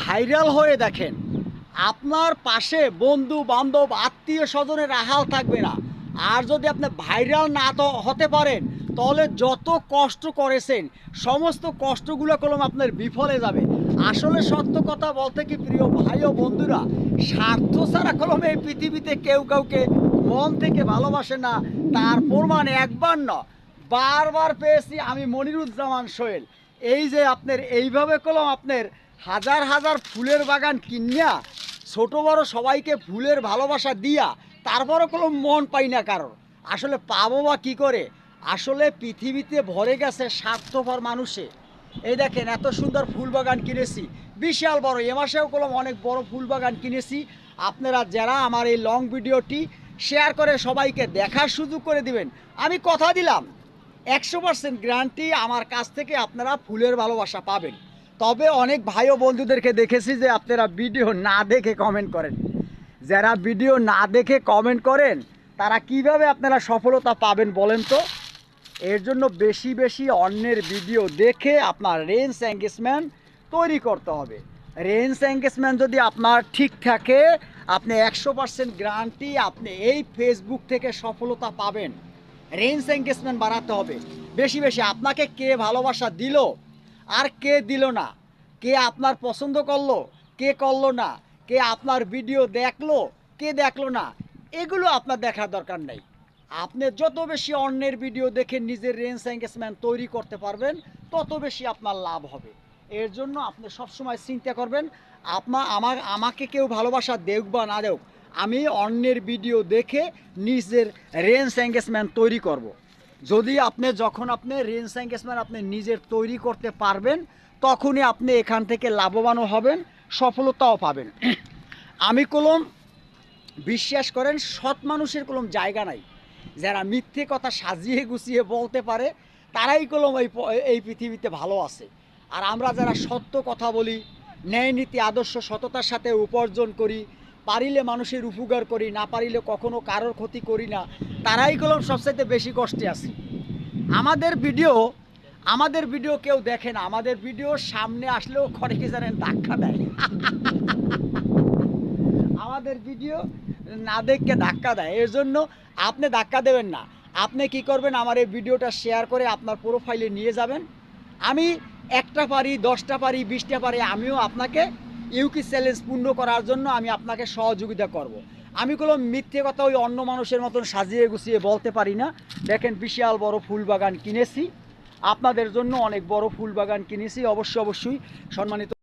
Viral হয়ে দেখেন। আপনার পাশে বন্ধু, বান্ধব, আত্মীয় স্বজনের আহাল থাকবে না। আর যদি আপনি ভাইরাল না হতে পারেন, তাহলে যত কষ্ট করেছেন, সমস্ত কষ্টগুলো কলম আপনার বিফলে যাবে। আসলে সত্য কথা বলতে কি, প্রিয় ভাই ও বন্ধুরা, স্বার্থ ছাড়া কলম এই পৃথিবীতে কেউ কাউকে মন থেকে ভালোবাসে না। তার প্রমাণ একবার না, বারবার পেয়েছি আমি মনিরুজ্জামান সোহেল। এই যে আপনার, এইভাবে কলম আপনার হাজার হাজার ফুলের বাগান কিনিয়া, ছোট বড় সবাইকে ফুলের ভালোবাসা দিয়া, তারপরও কোনো মন পাই না কারোর। আসলে পাবো বা কী করে? আসলে পৃথিবীতে ভরে গেছে স্বার্থপর মানুষে। এই দেখেন, এত সুন্দর ফুল বাগান কিনেছি। বিশাল বড়, এ মাসেও কলম অনেক বড় ফুল বাগান কিনেছি। আপনারা যারা আমার এই লং ভিডিওটি শেয়ার করে সবাইকে দেখার সুযোগ করে দিবেন। আমি কথা দিলাম, একশো পার্সেন্ট গ্যারান্টি আমার কাছ থেকে আপনারা ফুলের ভালোবাসা পাবেন। তবে অনেক ভাই ও বন্ধুদেরকে দেখেছি যে আপনারা ভিডিও না দেখে কমেন্ট করেন। যারা ভিডিও না দেখে কমেন্ট করেন, তারা কীভাবে আপনারা সফলতা পাবেন বলেন তো? এর জন্য বেশি বেশি অন্যের ভিডিও দেখে আপনার রেঞ্জ এঙ্গেজমেন্ট তৈরি করতে হবে। রেঞ্জ এঙ্গেজমেন্ট যদি আপনার ঠিক থাকে, আপনি একশো পার্সেন্ট গ্যারান্টি আপনি এই ফেসবুক থেকে সফলতা পাবেন। রেঞ্জ এঙ্গেজমেন্ট বাড়াতে হবে। বেশি বেশি আপনাকে কে ভালোবাসা দিল? আর কে দিল না? কে আপনার পছন্দ করল? কে করল না? কে আপনার ভিডিও দেখল? কে দেখল না? এগুলো আপনার দেখার দরকার নেই। আপনি যত বেশি অন্যের ভিডিও দেখে নিজের রেঞ্জ এঙ্গেজমেন্ট তৈরি করতে পারবেন, তত বেশি আপনার লাভ হবে। এর জন্য আপনি সবসময় চিন্তা করবেন, আপনা, আমার, আমাকে কেউ ভালোবাসা দেখ বা না দেখ আমি অন্যের ভিডিও দেখে নিজের রেঞ্জ এঙ্গেজমেন্ট তৈরি করব। যদি আপনি যখন আপনি রেঞ্জ এঙ্গেজমেন্ট আপনি নিজের তৈরি করতে পারবেন, তখনই আপনি এখান থেকে লাভবানও হবেন, সফলতাও পাবেন। আমি কলম, বিশ্বাস করেন, সৎ মানুষের কলম জায়গা নাই। যারা মিথ্যে কথা সাজিয়ে গুছিয়ে বলতে পারে, তারাই কলম এই এই পৃথিবীতে ভালো আছে। আর আমরা যারা সত্য কথা বলি, ন্যায় নীতি, আদর্শ, সততার সাথে উপার্জন করি পারিলে মানুষের উপকার করি, না পারিলে কখনো কারোর ক্ষতি করি না, তারাই কলম সবচাইতে বেশি কষ্টে আছি। আমাদের ভিডিও আমাদের ভিডিও কেউ দেখে না, আমাদের ভিডিও সামনে আসলেও খড়ে কি জানেন, ধাক্কা দেয়। আমাদের ভিডিও না দেখে ধাক্কা দেয় এর জন্য আপনি ধাক্কা দেবেন না। আপনি কি করবেন, আমার এই ভিডিওটা শেয়ার করে আপনার প্রোফাইলে নিয়ে যাবেন। আমি একটা পারি, দশটা পারি, বিশটা পারি, আমিও আপনাকে ইউকি চ্যালেঞ্জ পূর্ণ করার জন্য আমি আপনাকে সহযোগিতা করব। আমি কোনো মিথ্যে কথা ওই অন্য মানুষের মতন সাজিয়ে গুছিয়ে বলতে পারি না। দেখেন বিশাল বড় ফুল বাগান কিনেছি। আপনাদের জন্য অনেক বড় ফুল বাগান কিনেছি। অবশ্যই অবশ্যই সম্মানিত